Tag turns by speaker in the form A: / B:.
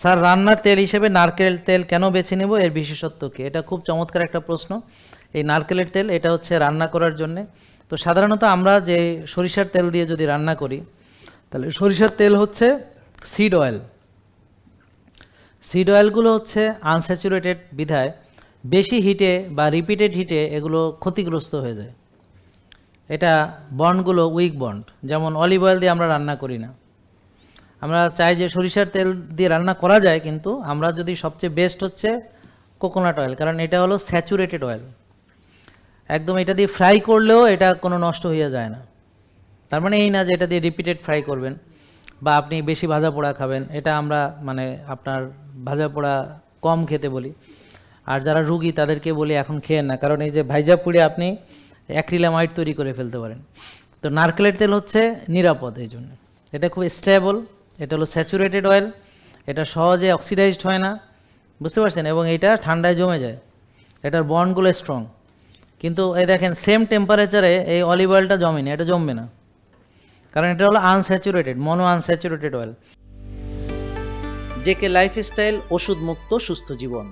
A: Sir, রান্নার তেল হিসেবে নারকেল তেল কেন বেছে নেব? এর বিশেষত্ব কি? এটা খুব চমৎকার একটা প্রশ্ন। এই নারকেলের তেল, এটা হচ্ছে রান্না করার জন্যে। তো সাধারণত আমরা যে সরিষার তেল দিয়ে যদি রান্না করি, তাহলে সরিষার তেল হচ্ছে সিড অয়েল সিড অয়েলগুলো হচ্ছে আনস্যাচুরেটেড বিধায় বেশি হিটে বা রিপিটেড হিটে এগুলো ক্ষতিগ্রস্ত হয়ে যায়। এটা বন্ডগুলো উইক বন্ড যেমন অলিভ অয়েল দিয়ে আমরা রান্না করি না। আমরা চাই যে সরিষার তেল দিয়ে রান্না করা যায়, কিন্তু আমরা যদি সবচেয়ে বেস্ট হচ্ছে কোকোনাট অয়েল কারণ এটা হলো স্যাচুরেটেড অয়েল একদম এটা দিয়ে ফ্রাই করলেও এটা কোনো নষ্ট হয়ে যায় না। তার মানে এই না যে এটা দিয়ে রিপিটেড ফ্রাই করবেন, বা আপনি বেশি ভাজা পোড়া খাবেন, এটা আমরা মানে আপনার ভাজা পোড়া কম খেতে বলি। আর যারা রুগী, তাদেরকে বলি এখন খেয়েন না, কারণ এই যে ভাইজা পুড়ে আপনি অ্যাক্রিলামাইড তৈরি করে ফেলতে পারেন। তো নারকেলের তেল হচ্ছে নিরাপদ এই জন্য। এটা খুব স্টেবল এটা হলো স্যাচুরেটেড অয়েল, এটা সহজে অক্সিডাইজড হয় না, বুঝতে পারছেন? এবং এটা ঠান্ডায় জমে যায়, এটার বন্ডগুলো স্ট্রং কিন্তু এই দেখেন সেম টেম্পারেচারে এই অলিভ অয়েলটা জমে না, এটা জমবে না। কারণ এটা হলো unsaturated mono unsaturated oil
B: JK lifestyle ওষুধ মুক্ত সুস্থ জীবন।